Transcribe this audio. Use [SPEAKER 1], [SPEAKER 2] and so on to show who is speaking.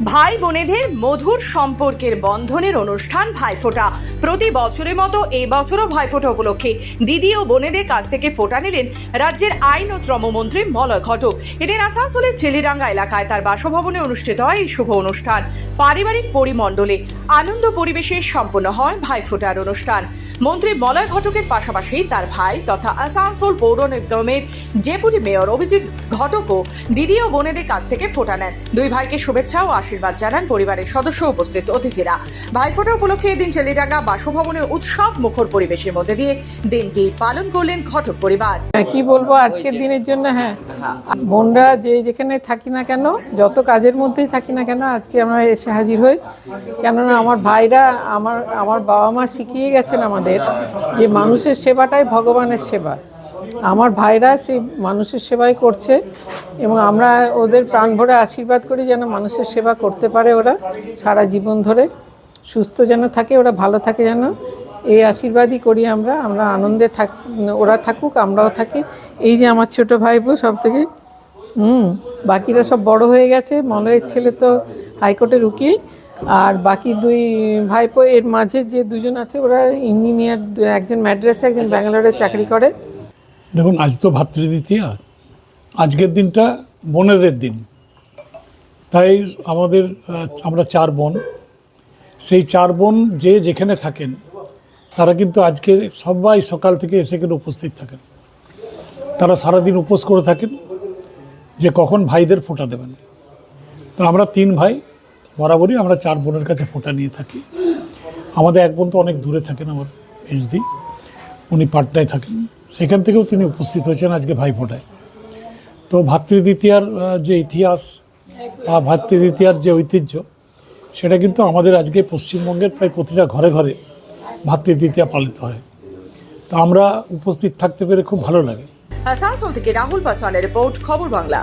[SPEAKER 1] ভাই বোনেদের মধুর সম্পর্কের বন্ধনের অনুষ্ঠান ভাইফোঁটা। প্রতি বছরের মতো এই বছরও ভাইফোঁটা উপলক্ষে দিদি ও বোনেদের কাছ থেকে ফোঁটা নিলেন রাজ্যের আইন ও শ্রমমন্ত্রী মলয় ঘটক। এদিন আসানসোলের চেলিরাঙ্গা এলাকায় তার বাসভবনে অনুষ্ঠিত হয় এই শুভ অনুষ্ঠান। পারিবারিক পরিমণ্ডলে আনন্দ পরিবেশে সম্পন্ন হয় ভাইফোঁটার অনুষ্ঠান। মন্ত্রী মলয় ঘটকের পাশাপাশি তার ভাই তথা আসানসোল পৌর নিগমের ডেপুটি মেয়র অভিজিৎ ঘটকও দিদি ও বোনেদের কাছ থেকে ফোঁটা নেন। দুই ভাইকে শুভেচ্ছা ও আশীর্বাদ। জানান পরিবারের সদস্য উপস্থিত অতিথিরা। ভাইফোঁটা উপলক্ষে এদিন চেলিডাঙ্গা বাসভবনের উৎসব মুখর পরিবেশের মধ্যে দিয়ে দিনটি পালন করলেন ঘটক পরিবার।
[SPEAKER 2] হ্যাঁ কি বলব? আজকের দিনের জন্য হ্যাঁ। বোনরা যে যেখানে থাকি না কেন, যত কাজের মধ্যেই থাকি না কেন, আজকে আমরা এসে হাজির হই। কেননা আমার ভাইরা, আমার আমার বাবা মা শিখিয়ে গেছেন আমাদের যে মানুষের সেবাটাই ভগবানের সেবা। আমার ভাইরা সেই মানুষের সেবাই করছে এবং আমরা ওদের প্রাণ ভরে আশীর্বাদ করি যেন মানুষের সেবা করতে পারে ওরা সারা জীবন ধরে। সুস্থ যেন থাকে, ওরা ভালো থাকে যেন। এই আশীর্বাদই করি আমরা। আমরা আনন্দে থাক, ওরা থাকুক, আমরাও থাকি। এই যে আমার ছোট ভাইপো সব থেকে, হুম, বাকিরা সব বড় হয়ে গেছে। মলয়ের ছেলে তো হাইকোর্টের উকিল। আর বাকি দুই ভাইপো, এর মাঝে যে দুজন আছে, ওরা ইঞ্জিনিয়ার, একজন ম্যাড্রাসে, একজন ব্যাঙ্গালোরে চাকরি করে।
[SPEAKER 3] দেখুন, আজ তো ভাতৃদ্বিতীয়া। আজকের দিনটা বোনেদের দিন। তাই আমাদের আমরা চার বোন। সেই চার বোন যে যেখানে থাকেন, তারা কিন্তু আজকে সবাই সকাল থেকে এসে এখানে উপস্থিত থাকেন। তারা সারাদিন উপোস করে থাকেন যে কখন ভাইদের ফোঁটা দেবেন। তো আমরা তিন ভাই, বরাবরই আমরা চার বোনের কাছে ফোঁটা নিয়ে থাকি। আমাদের এক বোন তো অনেক দূরে থাকেন, আমার এসডি। উনি পাটনায় থাকেন। সেখান থেকেও তিনি উপস্থিত হয়েছেন আজকে ভাইফোঁটায়। তো ভাতৃদ্বিতীয়ার যে ইতিহাস, বা ভাতৃদ্বিতীয়ার যে ঐতিহ্য, সেটা কিন্তু আমাদের আজকে পশ্চিমবঙ্গের প্রায় প্রতিটা ঘরে ঘরে ভাতৃদ্বিতীয়া পালিত হয়। তো আমরা উপস্থিত থাকতে পেরে খুব ভালো লাগে।
[SPEAKER 1] আসানসোল থেকে রাহুল পাসওয়ানের রিপোর্ট, খবর বাংলা।